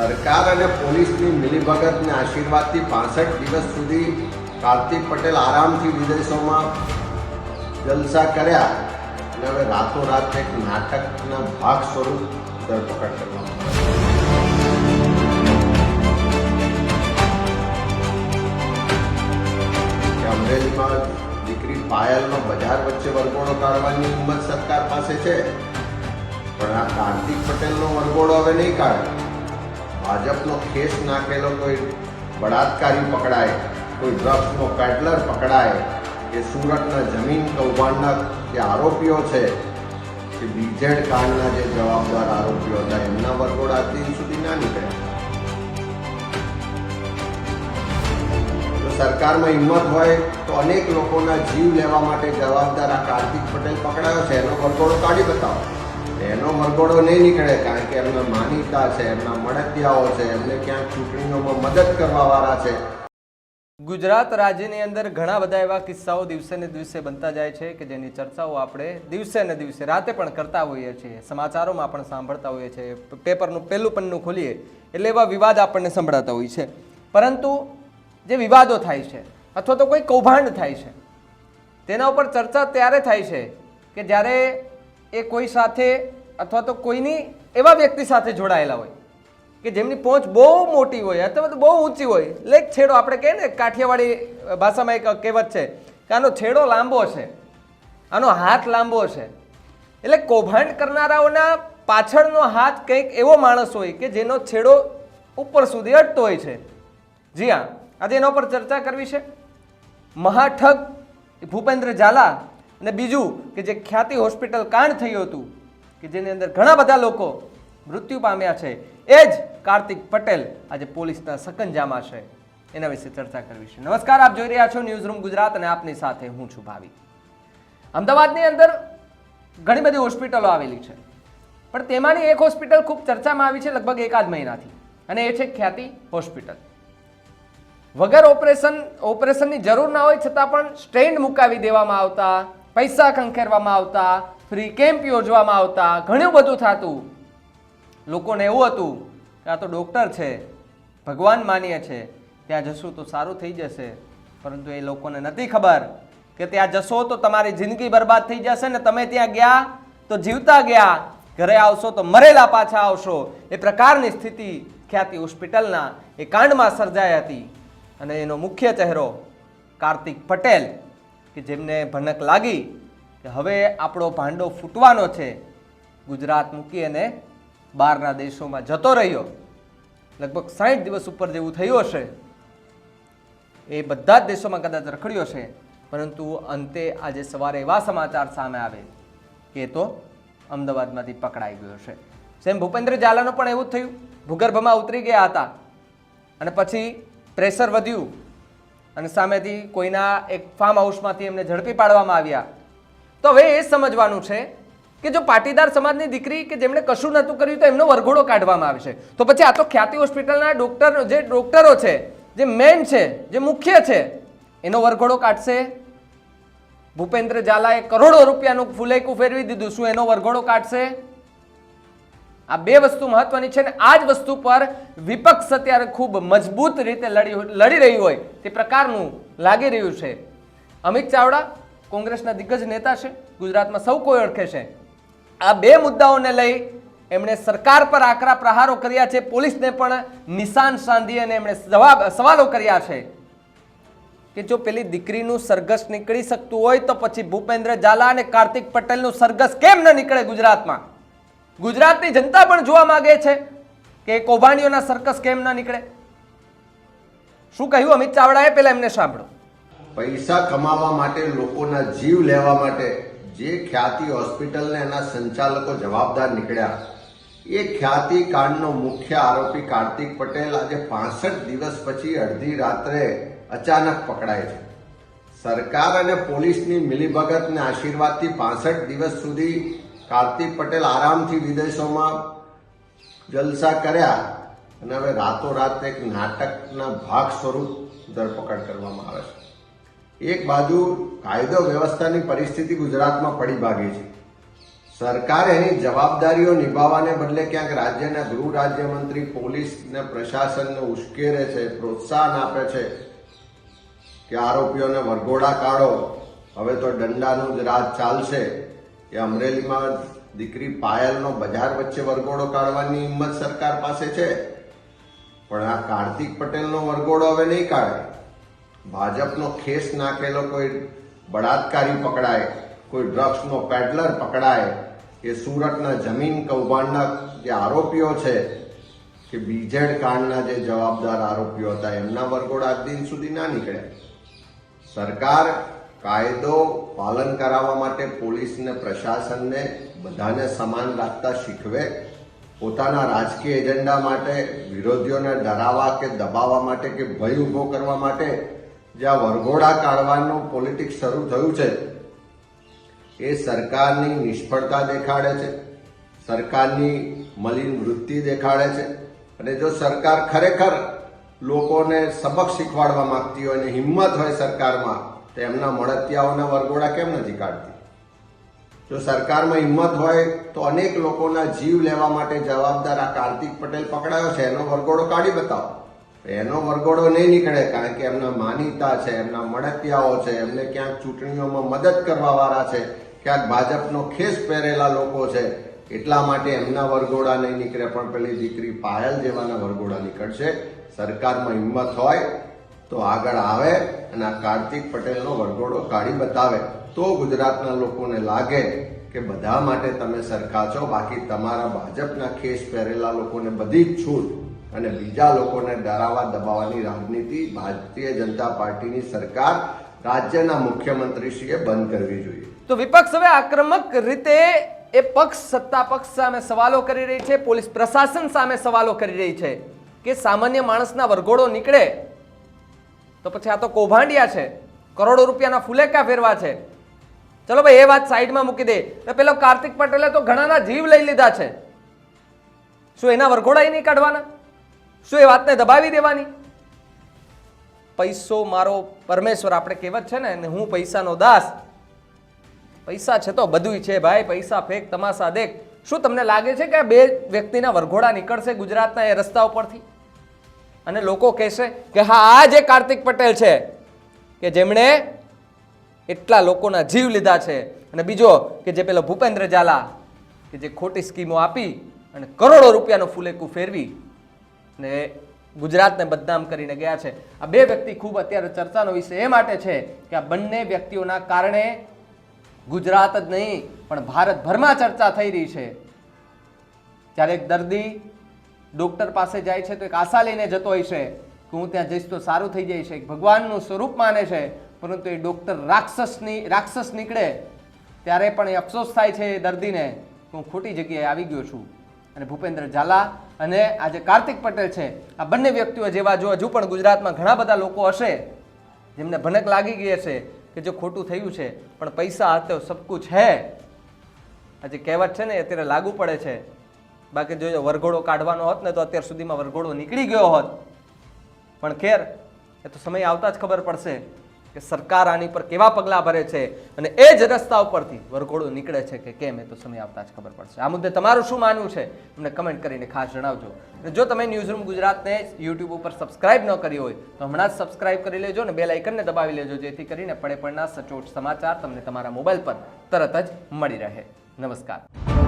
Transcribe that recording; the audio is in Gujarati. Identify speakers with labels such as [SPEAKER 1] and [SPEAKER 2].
[SPEAKER 1] સરકાર અને પોલીસની મિલીભગતને આશીર્વાદથી પાસઠ દિવસ સુધી કાર્તિક પટેલ આરામથી વિદેશોમાં જલસા કર્યા અને હવે રાતોરાત એક નાટકના ભાગ સ્વરૂપ ધરપકડ કરવામાં અમરેલીમાં દીકરી પાયલનો બજાર વચ્ચે વરઘોડો કાઢવાની હિંમત સરકાર પાસે છે, પણ આ કાર્તિક પટેલનો વરઘોડો હવે નહીં કાઢે. ભાજપનો કેસ નાખેલો કોઈ બળાત્કારી પકડાય, કોઈ ડ્રગ્સનો પેડલર પકડાય, કે સુરતના જમીન કૌભાંડના જે આરોપીઓ છે, કે બીજેડ કાંડના જે જવાબદાર આરોપીઓ હતા, એમના વરઘોડા આજ સુધી ના નીકળ્યા. સરકારમાં હિંમત હોય તો અનેક લોકોના જીવ લેવા માટે જવાબદાર આ કાર્તિક પટેલ પકડાયો છે, એનો વરઘોડો કાઢી બતાવો. એનો મરગોડો નહીં નીકળે કારણ કે એમના માનીતા છે, એમના મળતિયાઓ છે, એમને ક્યાંક ચૂંટણીઓમાં મદદ કરવા વાળા છે.
[SPEAKER 2] ગુજરાત રાજ્યની અંદર ઘણા બધા એવા કિસ્સાઓ દિવસે ને દિવસે બનતા જાય છે કે જેની ચર્ચાઓ આપણે દિવસે ને દિવસે રાતે પણ કરતા હોઈએ છીએ. સમાચારોમાં પણ સાંભળતા હોઈએ છીએ. પેપરનું, પહેલું પન્નું ખોલીએ એટલે એવા વિવાદ આપણને સંભળાતા હોય છે. પરંતુ જે વિવાદો થાય છે અથવા તો કોઈ કૌભાંડ થાય છે, તેના ઉપર ચર્ચા ત્યારે થાય છે કે જ્યારે એ કોઈ સાથે અથવા તો કોઈની એવા વ્યક્તિ સાથે જોડાયેલા હોય કે જેમની પહોંચ બહુ મોટી હોય અથવા તો બહુ ઊંચી હોય. લેક છેડો આપણે કહીએ ને, કાઠિયાવાડી ભાષામાં એક કહેવત છે કે આનો છેડો લાંબો છે, આનો હાથ લાંબો છે. એટલે કૌભાંડ કરનારાઓના પાછળનો હાથ કંઈક એવો માણસ હોય કે જેનો છેડો ઉપર સુધી અટતો હોય છે. જી હા, આજે એના પર ચર્ચા કરવી છે. મહાઠગ ભૂપેન્દ્ર ઝાલા અને બીજું કે જે ખ્યાતિ હોસ્પિટલ કાંડ થયું હતું, કે જેની અંદર ઘણા બધા લોકો મૃત્યુ પામ્યા છે, એ જ કાર્તિક પટેલ આજે પોલીસના સકંજામાં છે. એના વિશે ચર્ચા કરવી છે. નમસ્કાર, આપ જોઈ રહ્યા છો ન્યૂઝ રૂમ ગુજરાત અને આપની સાથે હું છું ભાવી. અમદાવાદની અંદર ઘણી બધી હોસ્પિટલો આવેલી છે, પણ તેમાંની એક હોસ્પિટલ ખૂબ ચર્ચામાં આવી છે લગભગ એકાદ મહિનાથી, અને એ છે ખ્યાતિ હોસ્પિટલ. વગર ઓપરેશન, ઓપરેશનની જરૂર ના હોય છતાં પણ સ્ટેન્ડ મુકાવી દેવામાં આવતા પૈસા ખંખેરવામાં આવતા ફ્રી કેમ્પ યોજવામાં આવતા, ઘણું બધું થતું. લોકોને એવું હતું કે આ તો ડૉક્ટર છે, ભગવાન માનીએ છે, ત્યાં જશું તો સારું થઈ જશે. પરંતુ એ લોકોને નથી ખબર કે ત્યાં જશો તો તમારી જિંદગી બરબાદ થઈ જશે ને તમે ત્યાં ગયા તો જીવતા ગયા, ઘરે આવશો તો મરેલા પાછા આવશો. એ પ્રકારની સ્થિતિ ખ્યાતિ હોસ્પિટલના એ કાંડમાં સર્જાઈ હતી. અને એનો મુખ્ય ચહેરો કાર્તિક પટેલ કે જેમને ભનક લાગી કે હવે આપણો ભાંડો ફૂટવાનો છે. ગુજરાત મૂકી અને બહારના દેશોમાં જતો રહ્યો. લગભગ સાઠ દિવસ ઉપર જેવું થયું હશે. એ બધા જ દેશોમાં કદાચ રખડ્યો છે. પરંતુ અંતે આજે સવારે એવા સમાચાર સામે આવે કે તો અમદાવાદમાંથી પકડાઈ ગયો છે. સેમ ભૂપેન્દ્ર ઝાલાનું પણ એવું જ થયું. ભૂગર્ભમાં ઉતરી ગયા હતા. અને પછી પ્રેશર વધ્યું. અને સામેથી કોઈના એક ફાર્મ હાઉસમાંથી એમને ઝડપી પાડવામાં આવ્યા. તો હવે એ સમજવાનું છે કે જો પાટીદાર સમાજની દીકરી કે જેમણે કશું નહોતું કર્યું તો એમનો વરઘોડો કાઢવામાં આવે છે. તો પછી આ તો ખ્યાતિ હોસ્પિટલના ડોક્ટર, જે ડોક્ટરો છે, જે મેન છે, જે મુખ્ય છે, એનો વરઘોડો કાઢશે. ભૂપેન્દ્ર ઝાલાએ કરોડો રૂપિયાનું ફુલેકું ફેરવી દીધું. શું એનો વરઘોડો કાઢશે? આ બે વસ્તુ મહત્વની છે ને આ જ વસ્તુ પર વિપક્ષ અત્યારે ખૂબ મજબૂત રીતે લડી લડી રહ્યું હોય તે પ્રકારનું લાગી રહ્યું છે. અમિત ચાવડા કોંગ્રેસના દિગ્ગજ નેતા છે, ગુજરાતમાં સૌ કોઈ ઓળખે છે. આ બે મુદ્દાઓને લઈ એમણે સરકાર પર આકરા પ્રહારો કર્યા છે, પોલીસને પણ નિશાન સાંધી અને એમણે જવાબ સવાલો કર્યા છે કે જો પેલી દીકરીનું સરઘસ નીકળી શકતું હોય તો પછી ભૂપેન્દ્ર ઝાલા અને કાર્તિક પટેલનું સરઘસ કેમ ન નીકળે ગુજરાતમાં? ગુજરાતની જનતા પણ જોવા માંગે છે કે કૌભાંડીઓના સર્કસ કેમ ન નીકળે? શું કહ્યું અમિત ચાવડાએ? પહેલા એમને સાંભળો.
[SPEAKER 1] પૈસા કમાવા માટે લોકોના જીવ લેવા માટે જે ખ્યાતિ હોસ્પિટલને એના સંચાલકો જવાબદાર નીકળ્યા, એ ખ્યાતિ કાંડનો મુખ્ય આરોપી કાર્તિક પટેલ આજે પાસઠ દિવસ પછી અડધી રાત્રે અચાનક પકડાય છે. સરકાર અને પોલીસની મિલીભગતને આશીર્વાદથી પાસઠ દિવસ સુધી કાર્તિક પટેલ આરામથી વિદેશોમાં જલસા કર્યા અને હવે રાતોરાત એક નાટકના ભાગ સ્વરૂપ ધરપકડ કરવામાં આવે છે. એક બાજુ કાયદો વ્યવસ્થાની પરિસ્થિતિ ગુજરાતમાં પડી ભાગી છે. સરકારે એની જવાબદારીઓ નિભાવવાને બદલે ક્યાંક રાજ્યના ગૃહ રાજ્યમંત્રી પોલીસ ને પ્રશાસનને ઉશ્કેરે છે, પ્રોત્સાહન આપે છે કે આરોપીઓને વરઘોડા કાઢો. હવે તો દંડાનું જ રાજ ચાલશે. એ અમરેલીમાં દીકરી પાયલનો બજાર વચ્ચે વરઘોડો કાઢવાની હિંમત સરકાર પાસે છે. પણ આ કાર્તિક પટેલનો વરઘોડો હવે નહીં કાઢે. ભાજપનો ખેસ નાખેલો કોઈ બળાત્કારી પકડાય, કોઈ ડ્રગ્સનો પેડલર પકડાય કે સુરતના જમીન કૌભાંડના જે આરોપીઓ છે, કે બીજેડ કાંડના જે જવાબદાર આરોપીઓ હતા, એમના વરઘોડા દિન સુધી ના નીકળ્યા. સરકાર કાયદો પાલન કરાવવા માટે પોલીસને પ્રશાસનને બધાને સમાન રાખતા શીખવે, પોતાના રાજકીય એજન્ડા માટે, વિરોધીઓને ડરાવવા કે દબાવવા માટે કે ભય ઊભો કરવા માટે જે આ વરઘોડા કાઢવાનું પોલિટિક્સ શરૂ થયું છે, એ સરકારની નિષ્ફળતા દેખાડે છે, સરકારની મલિન વૃત્તિ દેખાડે છે અને જો સરકાર ખરેખર લોકોને સબક શીખવાડવા માંગતી હોય અને હિંમત હોય સરકારમાં તો એમના મળતિયાઓના વરઘોડા કેમ નથી કાઢતી? જો સરકારમાં હિંમત હોય તો અનેક લોકોના જીવ લેવા માટે જવાબદાર આ કાર્તિક પટેલ પકડાયો છે. એનો વરઘોડો કાઢી બતાવો. એનો વરઘોડો નહીં નીકળે કારણ કે એમના માનીતા છે, એમના મળતિયાઓ છે, એમને ક્યાંક ચૂંટણીઓમાં મદદ કરવા વાળા છે, ક્યાંક ભાજપનો ખેસ પહેરેલા લોકો છે. એટલા માટે એમના વરઘોડા નહીં નીકળે. પણ પેલી દીકરી પાયલ જેવાના વરઘોડા નીકળશે. સરકારમાં હિંમત હોય તો આગળ આવે અને આ કાર્તિક પટેલનો વરઘોડો કાઢી બતાવે. તો ગુજરાતના લોકોને લાગે કે બધા માટે તમે સરખા છો, બાકી તમારા ભાજપના ખેસ પહેરેલા લોકોને બધી જ છૂટ અને બીજા લોકોને ડરાવા દબાવવાની રાજનીતિ ભારતીય જનતા પાર્ટીની સરકાર રાજ્યના મુખ્યમંત્રીશ્રીએ બંધ કરવી જોઈએ.
[SPEAKER 2] તો વિપક્ષ હવે આક્રમક રીતે એ પક્ષ, સત્તા પક્ષ સામે સવાલો કરી રહી છે, પોલીસ પ્રશાસન સામે સવાલો કરી રહી છે કે સામાન્ય માણસના વરઘોડો નીકળે તો પછી આ તો કૌભાંડિયા છે. કરોડો રૂપિયાના ફુલેકા ફેરવા છે. ચલો ભાઈ, એ વાત સાઈડમાં મૂકી દે. તો પેલો કાર્તિક પટેલે તો ઘણાના જીવ લઈ લીધા છે. શું એના વરઘોડા નહીં કાઢવાના? શું એ વાતને દબાવી દેવાની? પૈસો મારો પરમેશ્વર, આપણે કહેવત છે ને હું પૈસાનો દાસ. પૈસા છે તો બધુંય છે ભાઈ, પૈસા ફેંક તમાશા દેખ. શું તમને લાગે છે કે બે વ્યક્તિના વરઘોડા નીકળશે ગુજરાતના એ રસ્તા ઉપરથી? અને લોકો કહેશે કે હા, આ જે કાર્તિક પટેલ છે, કે જેમણે એટલા લોકોના જીવ લીધા છે. અને બીજો કે જે પેલો ભૂપેન્દ્ર ઝાલા, કે જે ખોટી સ્કીમો આપી અને કરોડો રૂપિયાનું ફૂલેકું ફેરવી અને ગુજરાતને બદનામ કરીને ગયા છે. આ બે વ્યક્તિ ખૂબ અત્યારે ચર્ચાનો વિષય એ માટે છે કે આ બંને વ્યક્તિઓના કારણે ગુજરાત જ નહીં, પણ ભારતભરમાં ચર્ચા થઈ રહી છે. જ્યારે એક દર્દી ડોક્ટર પાસે જાય છે તો એક આશા લઈને જતો હોય છે કે હું ત્યાં જઈશ તો સારું થઈ જાય છે. ભગવાનનું સ્વરૂપ માને છે, પરંતુ એ ડોક્ટર રાક્ષસની રાક્ષસ નીકળે ત્યારે પણ એ અફસોસ થાય છે એ દર્દીને કે હું ખોટી જગ્યાએ આવી ગયો છું. અને ભૂપેન્દ્ર ઝાલા અને આજે કાર્તિક પટેલ છે, આ બંને વ્યક્તિઓ જેવા જો હજુ પણ ગુજરાતમાં ઘણા બધા લોકો હશે, જેમને ભનક લાગી ગઈ હશે કે જો ખોટું થયું છે, પણ પૈસા હતો સબ છે હે. આજે કહેવત છે ને અત્યારે લાગુ પડે છે. બાકી જો વરઘોડો કાઢવાનો હોત ને તો અત્યાર સુધીમાં વરઘોડો નીકળી ગયો હોત. પણ ખેર, એ તો સમય આવતા જ ખબર પડશે કે સરકાર આની પર કેવા પગલાં ભરે છે અને એ જ રસ્તા ઉપરથી વરઘોડો નીકળે છે કે કેમ એ તો સમય આવતા જ ખબર પડશે. આ મુદ્દે તમારું શું માનવું છે? અમને કમેન્ટ કરીને ખાસ જણાવજો. અને જો તમે ન્યૂઝરૂમ ગુજરાતને યુટ્યુબ ઉપર સબસ્ક્રાઇબ ન કરી હોય, તો હમણાં જ સબસ્ક્રાઇબ કરી લેજો અને બેલ આઇકનને દબાવી લેજો, જેથી કરીને પડે પડના સચોટ સમાચાર તમને તમારા મોબાઈલ પર તરત જ મળી રહે. નમસ્કાર.